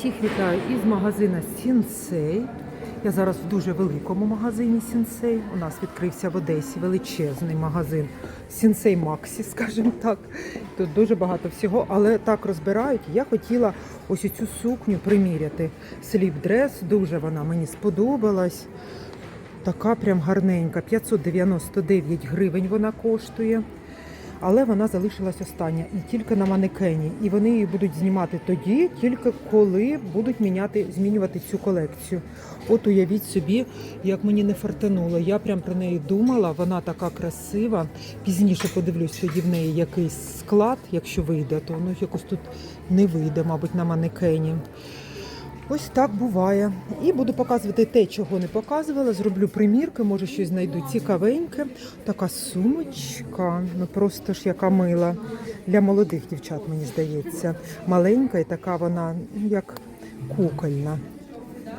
Всіх вітаю із магазина Сінсей. Я зараз в дуже великому магазині Сінсей. У нас відкрився в Одесі величезний магазин Сінсей Максі, скажімо так. Тут дуже багато всього, але так розбирають. Я хотіла ось цю сукню приміряти. Сліп-дрес, дуже вона мені сподобалась. Така прям гарненька. 599 гривень вона коштує. Але вона залишилась остання і тільки на манекені. І вони її будуть знімати тоді, тільки коли будуть міняти, змінювати цю колекцію. От уявіть собі, як мені не фартануло. Я прям про неї думала, вона така красива. Пізніше подивлюсь, тоді в неї якийсь склад, якщо вийде, то воно якось тут не вийде, мабуть, на манекені. Ось так буває. І буду показувати те, чого не показувала. Зроблю примірки, може щось знайду цікавеньке. Така сумочка, ну просто ж яка мила. Для молодих дівчат, мені здається. Маленька і така вона, ну, як кукольна.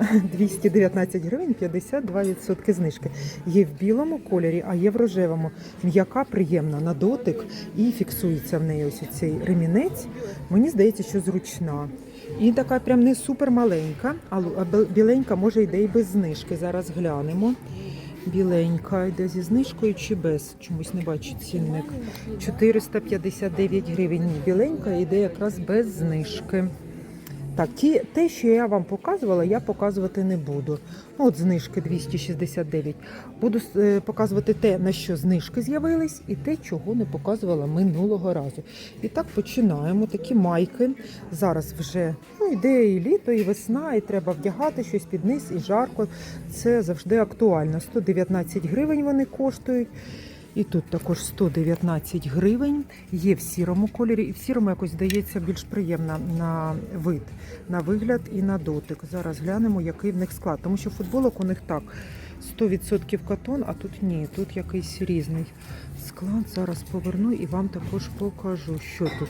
219 гривень, 52% знижки. Є в білому кольорі, а є в рожевому. М'яка, приємна на дотик і фіксується в неї ось цей ремінець. Мені здається, що зручна. І така прям не супер маленька, а біленька може йде і без знижки. Зараз глянемо. Біленька йде зі знижкою чи без? Чомусь не бачу цінник. 459 гривень. Біленька йде якраз без знижки. Так, ті, те, що я вам показувала, я показувати не буду. Ну, От знижки 269. Буду е, показувати те, на що знижки з'явились, і те, чого не показувала минулого разу. І так починаємо. Такі майки. Зараз вже ну, йде і літо, і весна, і треба вдягати щось під низ, і жарко. Це завжди актуально. 119 гривень вони коштують. І тут також 119 гривень. Є в сірому кольорі, і в сірому якось здається більш приємна на вид, на вигляд і на дотик. Зараз глянемо, який в них склад. Тому що футболок у них так 100% катон, а тут ні, тут якийсь різний склад. Зараз поверну і вам також покажу, що тут.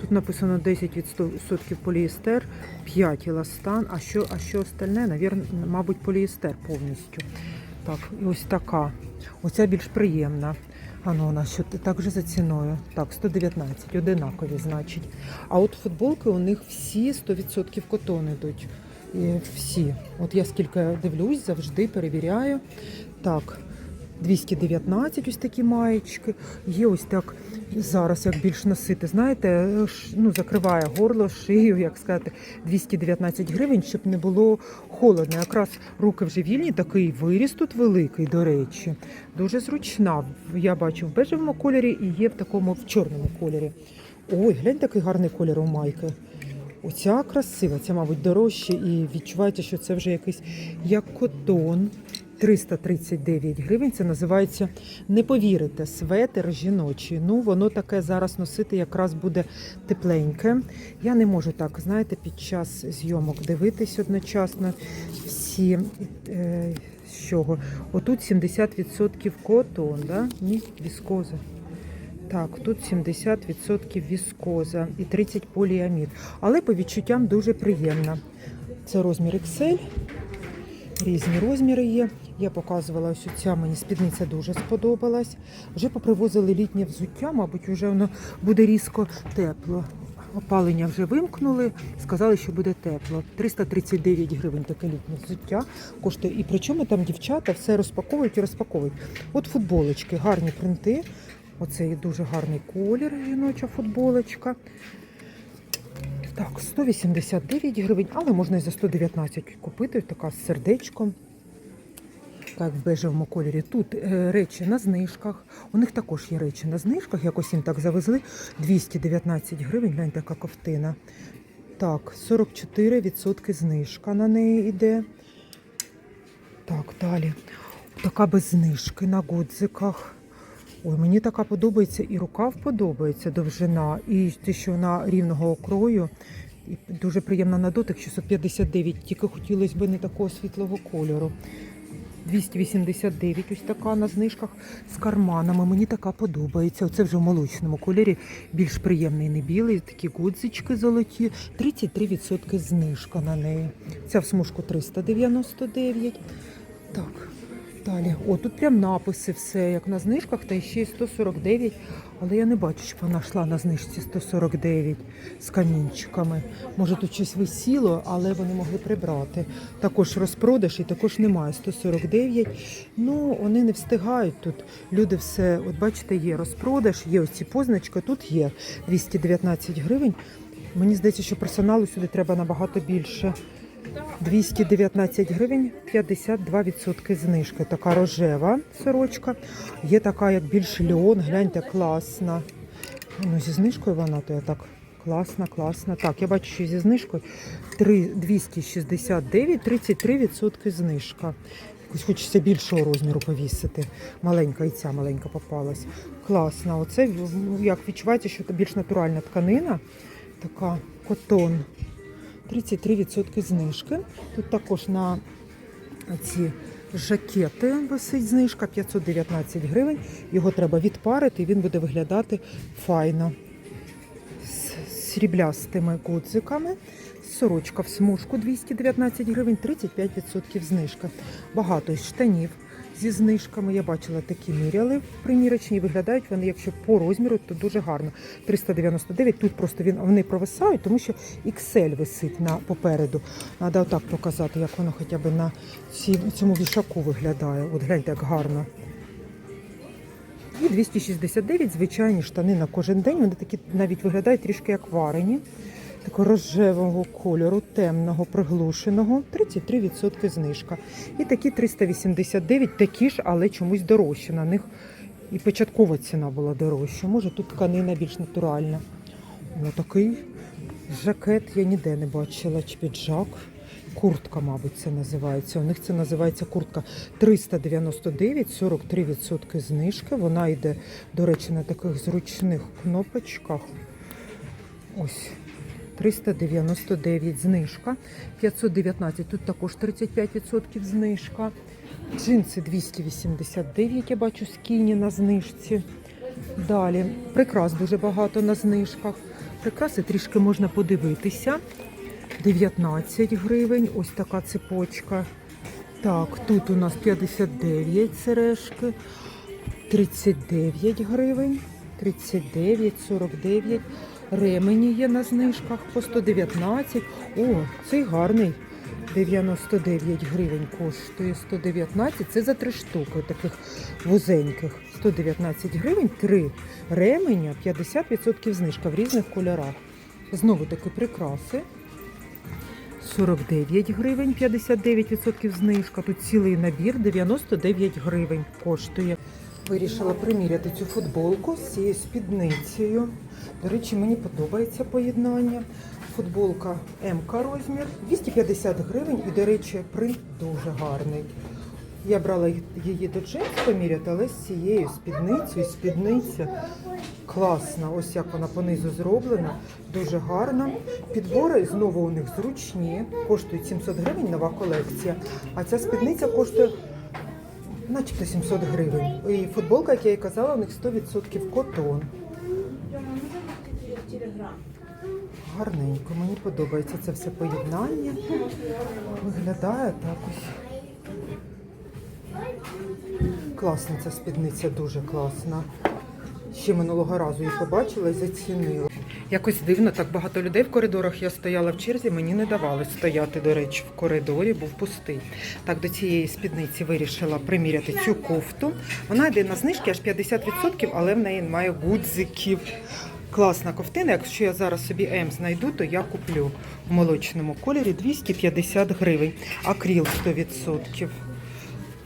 Тут написано 10% поліестер, 5 еластан, а що, а що остальне, навірно, мабуть, поліестер повністю. Так, і ось така. Оця більш приємна. Ано вона що так же за ціною. Так, 119, одинакові, значить. А от футболки у них всі 100% котон ідуть. І всі. От я скільки дивлюсь, завжди перевіряю. Так, 219 ось такі маєчки. Є ось так зараз, як більш носити. Знаєте, ну, закриває горло, шию, як сказати, 219 гривень, щоб не було холодно. Якраз руки вже вільні, такий виріс тут великий, до речі. Дуже зручна. Я бачу в бежевому кольорі і є в такому в чорному кольорі. Ой, глянь, такий гарний колір у майки. Оця красива, ця, мабуть, дорожче, і відчуваєте, що це вже якийсь як котон. 339 гривень. Це називається не повірите, светер жіночий. Ну, воно таке зараз носити якраз буде тепленьке. Я не можу так, знаєте, під час зйомок дивитись одночасно всі. Е, з чого? Отут 70% котон, да? Ні, віскоза. Так, тут 70% віскоза і 30 поліамід. Але по відчуттям дуже приємно. Це розмір XL. Різні розміри є. Я показувала ось ця мені спідниця дуже сподобалась. Вже попривозили літнє взуття, мабуть, вже воно буде різко тепло. Опалення вже вимкнули, сказали, що буде тепло. 339 гривень таке літнє взуття коштує. І причому там дівчата все розпаковують і розпаковують. От футболочки, гарні принти. Оце дуже гарний колір, жіноча футболочка. Так, 189 гривень, але можна і за 119 купити. Така з сердечком. Так, в бежевому кольорі. Тут е, речі на знижках. У них також є речі на знижках. Якось їм так завезли. 219 гривень. Гляньте, яка ковтина. Так, 44% знижка на неї йде. Так, далі. Така без знижки на гудзиках. Ой, мені така подобається і рукав подобається довжина, і те, що вона рівного окрою. І дуже приємна на дотик, 659, тільки хотілося б не такого світлого кольору. 289 ось така на знижках з карманами. Мені така подобається. Оце вже в молочному кольорі, більш приємний, не білий, такі гудзички золоті. 33% знижка на неї. Ця в смужку 399. Так, Далі. О, тут прям написи все, як на знижках, та ще й 149. Але я не бачу, щоб вона йшла на знижці 149 з камінчиками. Може тут щось висіло, але вони могли прибрати. Також розпродаж і також немає 149. Ну, вони не встигають тут. Люди все, от бачите, є розпродаж, є ось ці позначки, тут є 219 гривень. Мені здається, що персоналу сюди треба набагато більше. 219 гривень, 52% знижки. Така рожева сорочка. Є така, як більш льон. Гляньте, класна. Ну, зі знижкою вона, то я так класна, класна. Так, я бачу, що зі знижкою 3, 269, 33% знижка. Якось хочеться більшого розміру повісити. Маленька і ця маленька попалась. Класна. Оце як відчувається, що це більш натуральна тканина. Така котон. 33% знижки. Тут також на ці жакети висить знижка 519 гривень. Його треба відпарити, і він буде виглядати файно. З сріблястими кудзиками. Сорочка в смужку 219 гривень, 35% знижка. Багато штанів зі знижками. Я бачила такі міряли в примірочній. Виглядають вони, якщо по розміру, то дуже гарно. 399. Тут просто він вони провисають, тому що XL висить на попереду. Треба отак показати, як воно хоча б на цьому вішаку виглядає. От гляньте, як гарно. І 269 звичайні штани на кожен день. Вони такі навіть виглядають трішки як варені. Такого рожевого кольору, темного, приглушеного, 33% знижка. І такі 389, такі ж, але чомусь дорожчі. На них і початкова ціна була дорожча. Може тут тканина більш натуральна. О, такий жакет я ніде не бачила, чи піджак. Куртка, мабуть, це називається. У них це називається куртка 399, 43% знижки. Вона йде, до речі, на таких зручних кнопочках. Ось 399 знижка. 519, тут також 35% знижка. Джинси 289, я бачу, скіні на знижці. Далі. Прикрас дуже багато на знижках. Прикраси трішки можна подивитися. 19 гривень, ось така цепочка. Так, тут у нас 59 сережки, 39 гривень, 39, 49. Ремені є на знижках по 119. О, цей гарний. 99 гривень коштує 119. Це за три штуки таких вузеньких. 119 гривень, три ременя, 50% знижка в різних кольорах. Знову таки прикраси. 49 гривень, 59% знижка. Тут цілий набір 99 гривень коштує. Вирішила приміряти цю футболку з цією спідницею. До речі, мені подобається поєднання. Футболка МК розмір 250 гривень і, до речі, принт дуже гарний. Я брала її до джинс поміряти, але з цією спідницею. Спідниця класна. Ось як вона понизу зроблена, дуже гарна. Підбори знову у них зручні, коштують 700 гривень нова колекція. А ця спідниця коштує начебто 700 гривень. І футболка, як я і казала, у них 100% котон. Гарненько, мені подобається це все поєднання. Виглядає так ось. Класна ця спідниця, дуже класна. Ще минулого разу її побачила і зацінила. Якось дивно, так багато людей в коридорах. Я стояла в черзі, мені не давали стояти, до речі, в коридорі, був пустий. Так, до цієї спідниці вирішила приміряти цю кофту. Вона йде на знижки аж 50%, але в неї немає гудзиків. Класна ковтина. Якщо я зараз собі М знайду, то я куплю в молочному кольорі 250 гривень. Акріл 100%.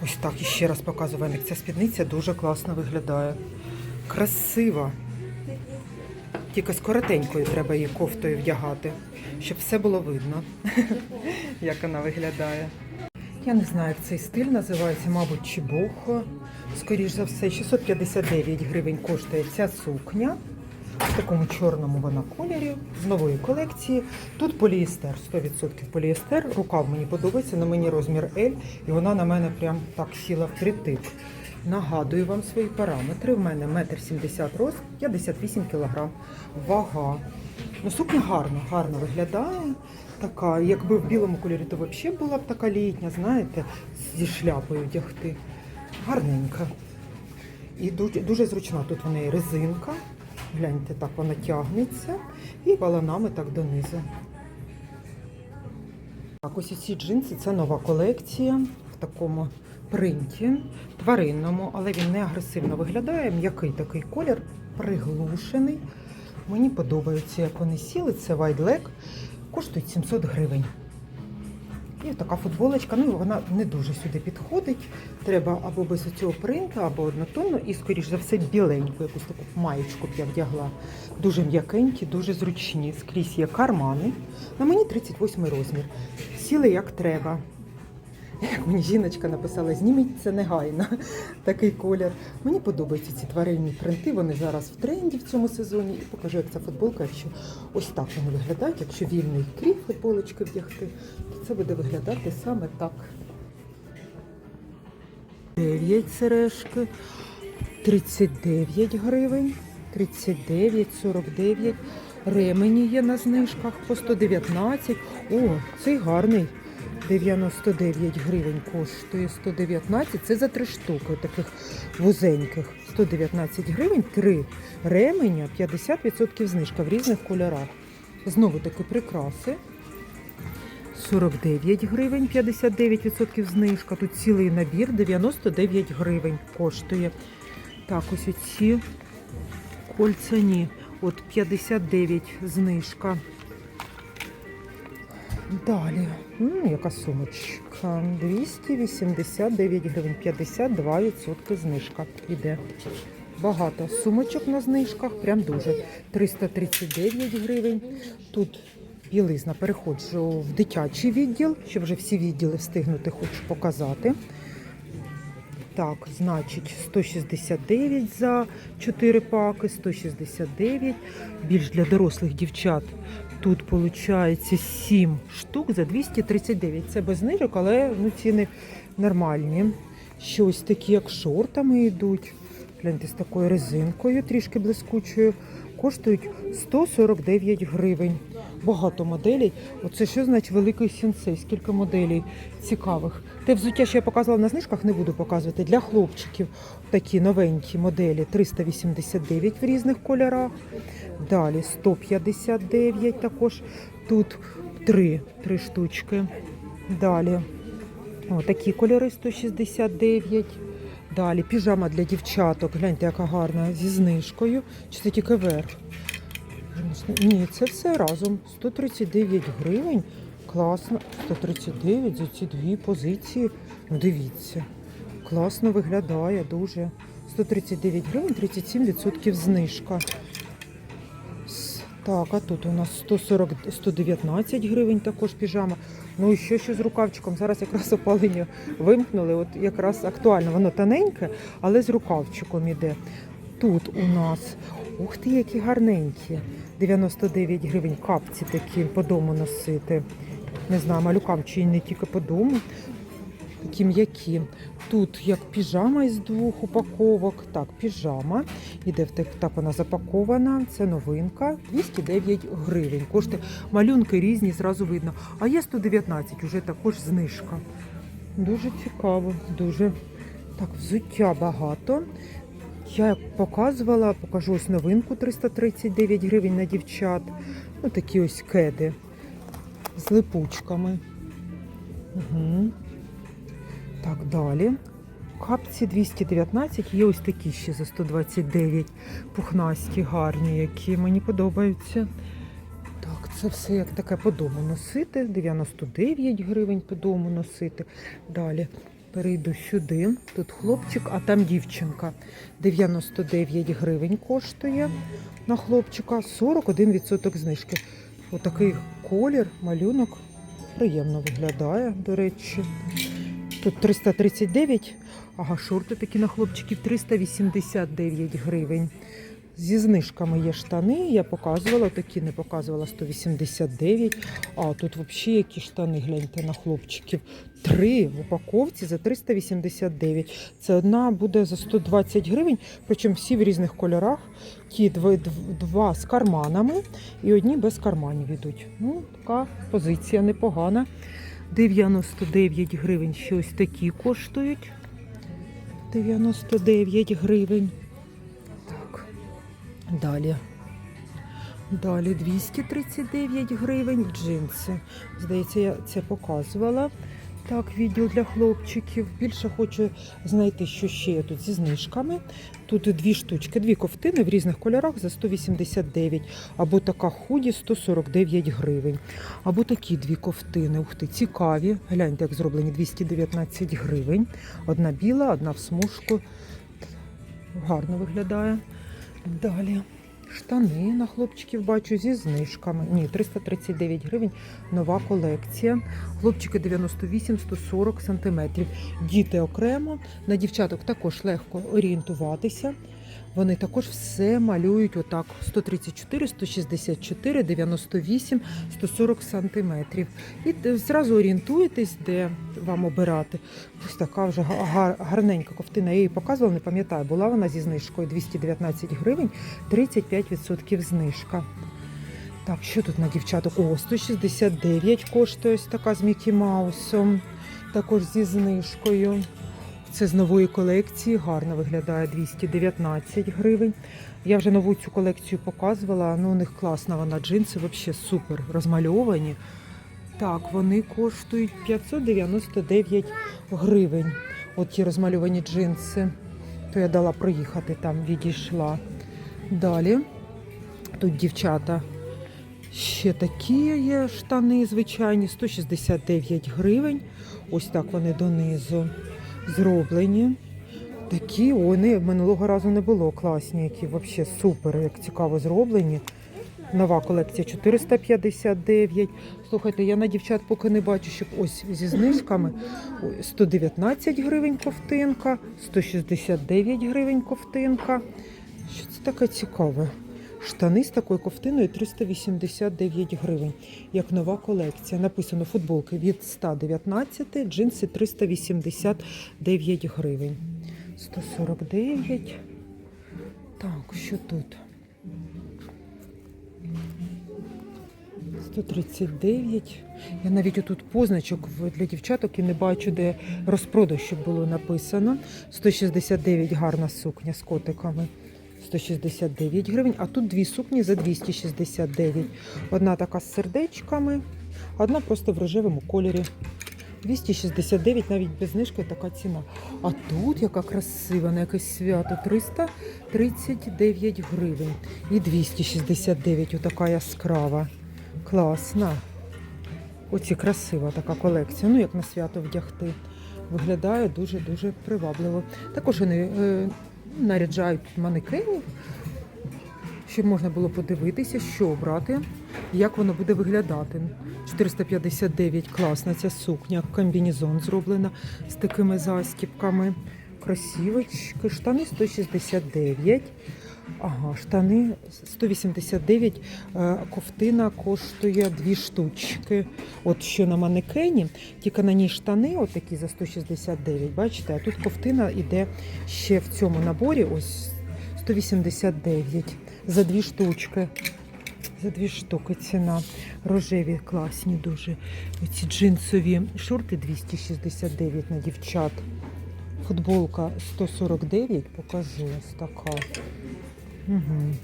Ось так і ще раз показую як ця спідниця дуже класно виглядає. Красива. Тільки з коротенькою треба її кофтою вдягати, щоб все було видно, як вона виглядає. Я не знаю, як цей стиль називається, мабуть, чи бохо. Скоріш за все, 659 гривень коштує ця сукня. В такому чорному вона кольорі з нової колекції. Тут поліестер, 100% поліестер. Рукав мені подобається, на мені розмір L, і вона на мене прям так сіла впритик. Нагадую вам свої параметри. В мене 1,70 м рост, 58 кг. Вага. Ну, сукня гарно, гарно виглядає. Така, якби в білому кольорі, то взагалі була б така літня, знаєте, зі шляпою вдягти. гарненька. І дуже, дуже зручна. Тут в неї резинка. Гляньте, так вона тягнеться. І баланами так донизу. Так, ось ці джинси це нова колекція в такому принті, тваринному, але він не агресивно виглядає. М'який такий колір, приглушений. Мені подобається, як вони сіли. Це Leg, коштують 700 гривень. І така футболочка, ну вона не дуже сюди підходить. Треба або без цього принту, або однотонно, і, скоріш за все, біленьку, якусь таку маєчку б я вдягла. Дуже м'якенькі, дуже зручні. Скрізь є кармани. На мені 38 розмір. Сіли як треба. Як мені жіночка написала, зніміть це негайно. Такий колір. Мені подобаються ці тваринні принти. Вони зараз в тренді в цьому сезоні. І покажу, як ця футболка, якщо ось так вони виглядають. Якщо вільний крій футболочки вдягти, то це буде виглядати саме так. 9 сережки, 39 гривень, 39, 49. Ремені є на знижках по 119. О, цей гарний. 99 гривень коштує 119. Це за три штуки таких вузеньких. 119 гривень, три ременя, 50% знижка в різних кольорах. Знову таки прикраси. 49 гривень, 59% знижка. Тут цілий набір, 99 гривень коштує. Так, ось оці кольцяні. От 59 знижка. Далі. М, яка сумочка? 289 гривень, 52% знижка іде. Багато сумочок на знижках, прям дуже. 339 гривень. Тут білизна. Переходжу в дитячий відділ, щоб вже всі відділи встигнути, хочу показати. Так, значить, 169 за 4 паки, 169. Більш для дорослих дівчат. Тут виходить 7 штук за 239. Це без знижок, але ну, ціни нормальні. Щось такі, як шортами йдуть. Гляньте, з такою резинкою, трішки блискучою. Коштують 149 гривень. Багато моделей. Оце що значить великий сенсей? Скільки моделей цікавих. Те взуття, що я показувала на знижках, не буду показувати. Для хлопчиків такі новенькі моделі 389 в різних кольорах. Далі 159 також. Тут три, три штучки. Далі о, такі кольори 169. Далі піжама для дівчаток. Гляньте, яка гарна зі знижкою. Чи це тільки верх? Ні, це все разом. 139 гривень. Класно. 139 за ці дві позиції. Ну, дивіться. Класно виглядає дуже. 139 гривень, 37% знижка. Так, а тут у нас 140, 119 гривень також піжама. Ну і що, що з рукавчиком? Зараз якраз опалення вимкнули. От якраз актуально, воно тоненьке, але з рукавчиком іде. Тут у нас, ух ти, які гарненькі. 99 гривень капці такі по дому носити. Не знаю, малюкам чи не тільки по дому. Такі м'які. Тут як піжама із двох упаковок. Так, піжама. Іде в так, так вона запакована. Це новинка. 209 гривень. Коштує малюнки різні, зразу видно. А є 119, уже також знижка. Дуже цікаво, дуже. Так, взуття багато. Я як показувала, покажу ось новинку 339 гривень на дівчат. Ну, такі ось кеди з липучками. Угу. Так, далі. Капці 219, є ось такі ще за 129 пухнасті, гарні, які мені подобаються. Так, це все як таке по дому носити. 99 гривень по дому носити. Далі перейду сюди. Тут хлопчик, а там дівчинка. 99 гривень коштує на хлопчика, 41% знижки. Отакий колір, малюнок приємно виглядає, до речі. Тут 339, ага, шорти такі на хлопчиків 389 гривень. Зі знижками є штани, я показувала, такі не показувала 189. А тут взагалі які штани, гляньте на хлопчиків. Три в упаковці за 389. Це одна буде за 120 гривень, причому всі в різних кольорах. Ті два, два з карманами і одні без карманів йдуть. Ну, така позиція непогана. 99 гривень щось такі коштують. 99 гривень. Так, далі. Далі 239 гривень джинси. Здається, я це показувала. Так, відділ для хлопчиків. Більше хочу знайти, що ще є тут зі знижками. Тут дві штучки, дві ковтини в різних кольорах за 189, або така худі 149 гривень. Або такі дві ковтини. Ух ти, цікаві. Гляньте, як зроблені 219 гривень. Одна біла, одна в смужку. Гарно виглядає. Далі. Штани на хлопчиків бачу зі знижками. Ні, 339 гривень. Нова колекція. Хлопчики 98-140 сантиметрів. Діти окремо. На дівчаток також легко орієнтуватися. Вони також все малюють отак: 134, 164, 98, 140 сантиметрів. І зразу орієнтуєтесь, де вам обирати. Ось така вже гарненька ковтина. Я її показувала, не пам'ятаю. Була вона зі знижкою 219 гривень, 35% знижка. Так, що тут на дівчаток? О, 169 коштує ось така з Мікі Маусом. Також зі знижкою. Це з нової колекції, гарно виглядає 219 гривень. Я вже нову цю колекцію показувала. Ну, у них класна вона джинси, взагалі супер розмальовані. Так, вони коштують 599 гривень. От ті розмальовані джинси. То я дала проїхати там, відійшла. Далі. Тут дівчата ще такі є штани, звичайні, 169 гривень. Ось так вони донизу зроблені. Такі, не, минулого разу не було класні, які взагалі супер, як цікаво зроблені. Нова колекція 459. Слухайте, я на дівчат поки не бачу, щоб ось зі знижками 119 гривень ковтинка, 169 гривень ковтинка. Що це таке цікаве? Штани з такою ковтиною 389 гривень, як нова колекція. Написано футболки від 119, джинси 389 гривень. 149. Так, що тут? 139. Я навіть отут позначок для дівчаток і не бачу, де розпродаж, було написано. 169 гарна сукня з котиками. 169 гривень, а тут дві сукні за 269. Одна така з сердечками, одна просто в рожевому кольорі. 269, навіть без знижки така ціна. А тут яка красива, на якесь свято 339 гривень. І 269, отака яскрава. Класна. Оці красива така колекція. Ну, як на свято вдягти. Виглядає дуже-дуже привабливо. Також вони е, наряджають манекенів, щоб можна було подивитися, що обрати, як воно буде виглядати. 459 класна ця сукня, комбінезон зроблена з такими застіпками. Красивочки, штани 169. Ага, штани 189, е, ковтина коштує дві штучки. От що на манекені, тільки на ній штани, от такі за 169, бачите, а тут ковтина йде ще в цьому наборі, ось 189 за дві штучки. За дві штуки ціна. Рожеві класні дуже. Оці джинсові шорти 269 на дівчат. Футболка 149, покажу ось така. Угу.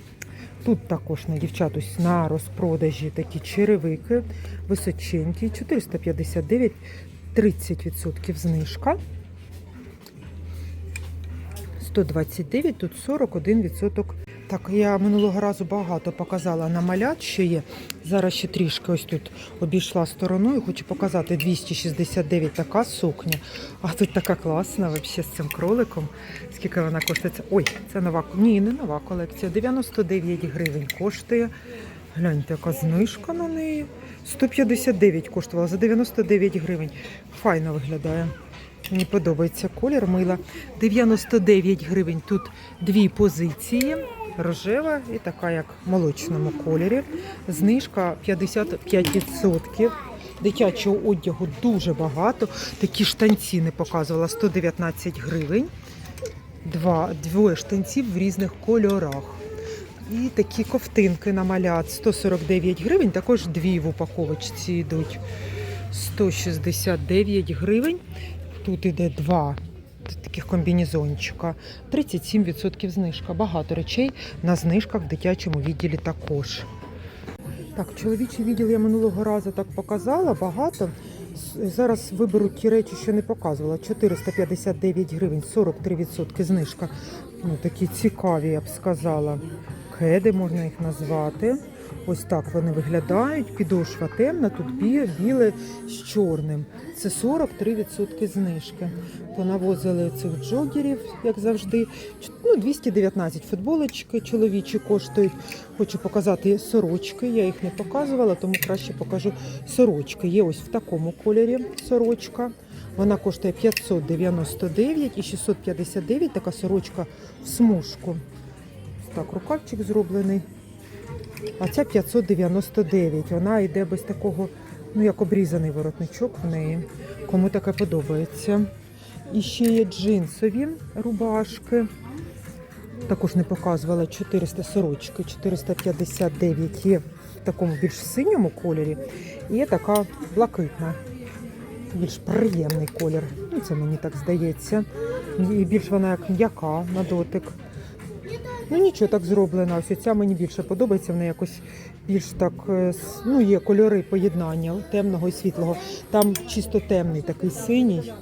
Тут також на дівчат на розпродажі такі черевики височенькі, 459, 30% знижка. 129, тут 41%. Так, я минулого разу багато показала на малят, що є. Зараз ще трішки ось тут обійшла стороною. Хочу показати 269 така сукня. А тут така класна, взагалі з цим кроликом. Скільки вона коштує? Ой, це нова Ні, не нова колекція. 99 гривень коштує. Гляньте, яка знижка на неї. 159 коштувала за 99 гривень. Файно виглядає. Мені подобається колір мила. 99 гривень. Тут дві позиції. Рожева і така, як в молочному кольорі. Знижка 55%. Дитячого одягу дуже багато. Такі штанці не показувала 119 гривень. Два, двоє штанців в різних кольорах. І такі ковтинки на малят 149 гривень, також дві в упаковочці йдуть. 169 гривень. Тут іде два. Таких комбінезончика. 37% знижка. Багато речей на знижках в дитячому відділі також. Так, чоловічий відділ я минулого разу так показала, багато. Зараз виберу ті речі, що не показувала. 459 гривень, 43% знижка. Ну, такі цікаві, я б сказала. Кеди можна їх назвати. Ось так вони виглядають. Підошва темна, тут бі- біле з чорним. Це 43% знижки. Понавозили цих джогерів, як завжди. Ну, 219 футболочки чоловічі коштують. Хочу показати сорочки. Я їх не показувала, тому краще покажу сорочки. Є ось в такому кольорі сорочка. Вона коштує 599 і 659 така сорочка в смужку. Так, рукавчик зроблений. А ця 599. Вона йде без такого, ну як обрізаний воротничок в неї. Кому таке подобається. І ще є джинсові рубашки. Також не показувала 400 сорочки, 459 є в такому більш синьому кольорі. І є така блакитна, більш приємний колір. Ну, це мені так здається. І більш вона як м'яка на дотик. Ну нічого так зроблена. Ось ця мені більше подобається. Вона якось більш так, е, ну є кольори поєднання темного і світлого. Там чисто темний такий синій.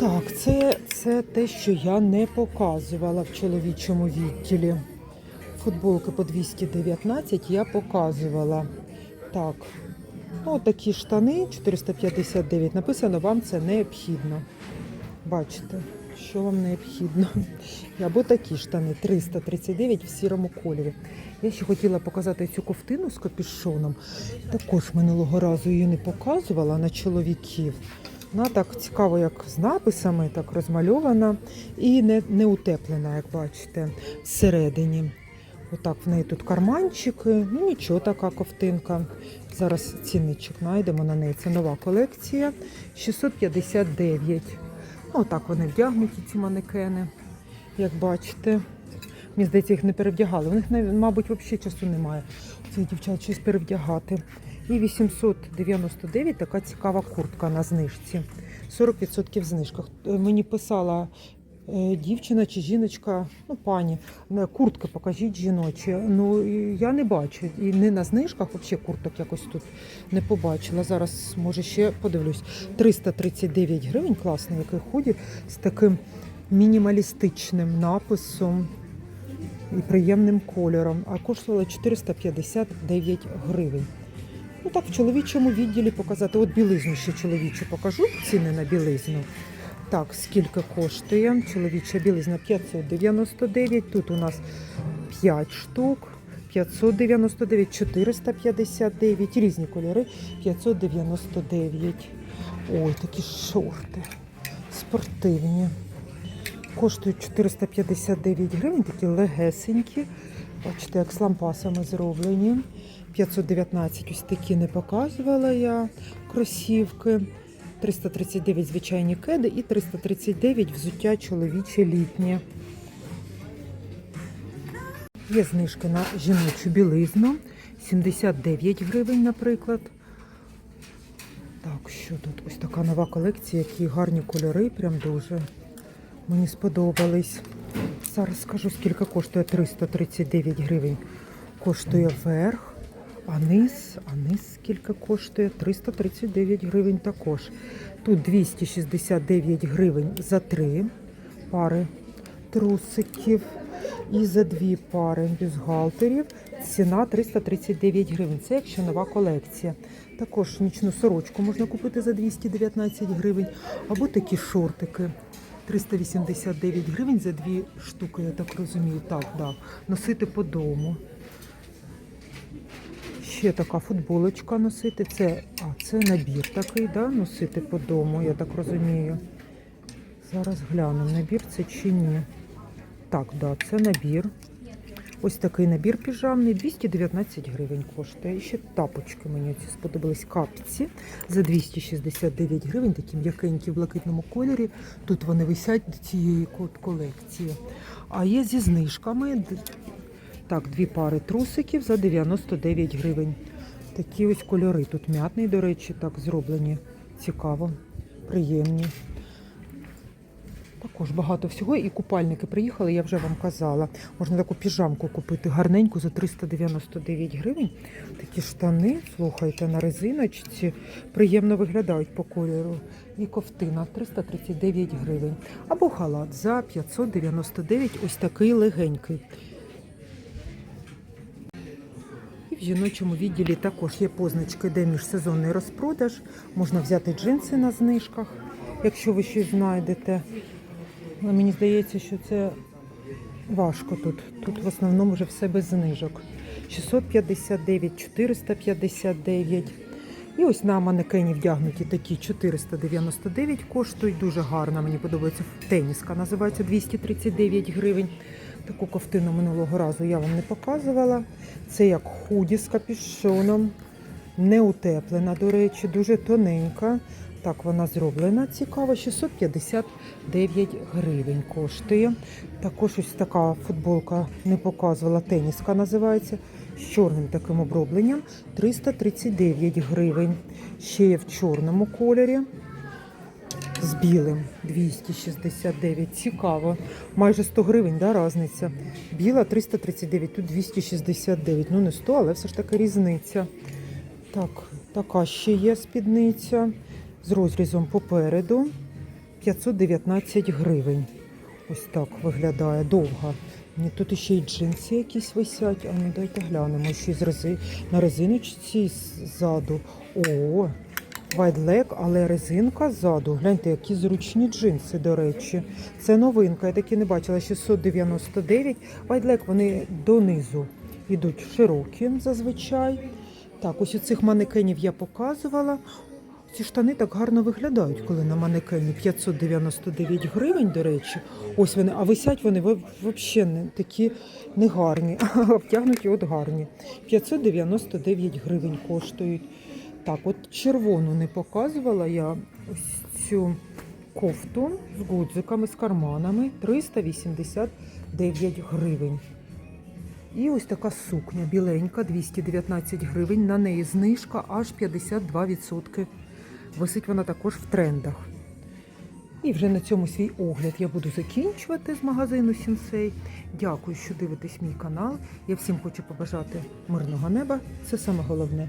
Так, це, це те, що я не показувала в чоловічому відділі. Футболки по 219 я показувала. Так, ну штани 459. Написано, вам це необхідно. Бачите, що вам необхідно. Або такі штани 339 в сірому кольорі. Я ще хотіла показати цю ковтину з капюшоном. Також минулого разу її не показувала на чоловіків. Вона так цікаво, як з написами, так розмальована і не, не утеплена, як бачите, всередині. Отак в неї тут карманчики. Ну нічого, така ковтинка. Зараз цінничок знайдемо на неї. Це нова колекція. 659. Отак вони вдягнуті, ці манекени, як бачите. Мені здається, їх не перевдягали. У них, мабуть, взагалі часу немає. Цих дівчат щось перевдягати. І 899 така цікава куртка на знижці. 40% знижка. Е, Мені писала дівчина чи жіночка, ну пані, куртки покажіть жіночі. Ну я не бачу. І не на знижках, взагалі курток якось тут не побачила. Зараз, може, ще подивлюсь. 339 гривень, класний який худі з таким мінімалістичним написом і приємним кольором, а коштувала 459 гривень. Ну так, в чоловічому відділі показати. От білизну ще чоловічу покажу, ціни на білизну. Так, скільки коштує? Чоловіча білизна 599. Тут у нас 5 штук. 599, 459, різні кольори 599. Ой, такі шорти спортивні. Коштують 459 гривень, такі легесенькі. Бачите, як з лампасами зроблені. 519 ось такі не показувала я кросівки. 339 звичайні кеди і 339 взуття чоловіче літнє. Є знижки на жіночу білизну. 79 гривень, наприклад. Так, що тут? Ось така нова колекція, які гарні кольори, прям дуже. Мені сподобались. Зараз скажу, скільки коштує 339 гривень. Коштує верх, а низ, а низ скільки коштує? 339 гривень також. Тут 269 гривень за три пари трусиків і за дві пари бюстгальтерів. Ціна 339 гривень. Це якщо нова колекція. Також нічну сорочку можна купити за 219 гривень. Або такі шортики. 389 гривень за дві штуки, я так розумію. Так, да. Носити по дому. Ще така футболочка носити. Це, а, це набір такий, да? носити по дому, я так розумію. Зараз гляну, набір це чи ні. Так, да, це набір. Ось такий набір піжамний, 219 гривень коштує. І ще тапочки мені ці сподобались капці за 269 гривень, такі м'якенькі в блакитному кольорі. Тут вони висять до цієї колекції. А є зі знижками. Так, дві пари трусиків за 99 гривень. Такі ось кольори. Тут м'ятний, до речі, так зроблені. Цікаво, приємні. Також багато всього. І купальники приїхали, я вже вам казала. Можна таку піжамку купити гарненьку за 399 гривень. Такі штани, слухайте, на резиночці. Приємно виглядають по кольору. І ковтина 339 гривень. Або халат за 599, ось такий легенький. І в жіночому відділі також є позначки, де міжсезонний розпродаж. Можна взяти джинси на знижках, якщо ви щось знайдете. Але мені здається, що це важко тут. Тут в основному вже все без знижок. 659, 459. І ось на манекені вдягнуті такі 499 коштують. Дуже гарна, мені подобається теніска. Називається 239 гривень. Таку ковтину минулого разу я вам не показувала. Це як худі з капюшоном. Не утеплена, до речі, дуже тоненька. Так вона зроблена. Цікаво, 659 гривень коштує. Також ось така футболка не показувала. Теніска називається. З чорним таким обробленням 339 гривень. Ще є в чорному кольорі. З білим 269. Цікаво. Майже 100 гривень, да, різниця. Біла 339, тут 269. Ну не 100, але все ж таки різниця. Так, така ще є спідниця з розрізом попереду. 519 гривень. Ось так виглядає довга. Тут ще й джинси якісь висять. А ну дайте глянемо. Рези... на резиночці ззаду. О, вайдлек, але резинка ззаду. Гляньте, які зручні джинси, до речі. Це новинка, я такі не бачила. 699. Вайдлек вони донизу йдуть широкі зазвичай. Так, ось у цих манекенів я показувала. Ці штани так гарно виглядають, коли на манекені 599 гривень, до речі. Ось вони, а висять вони взагалі не такі не гарні, а обтягнуті от гарні. 599 гривень коштують. Так, от червону не показувала я ось цю кофту з гудзиками, з карманами 389 гривень. І ось така сукня біленька, 219 гривень. На неї знижка аж 52%. Висить вона також в трендах. І вже на цьому свій огляд я буду закінчувати з магазину Сінсей. Дякую, що дивитесь мій канал. Я всім хочу побажати мирного неба. Це саме головне.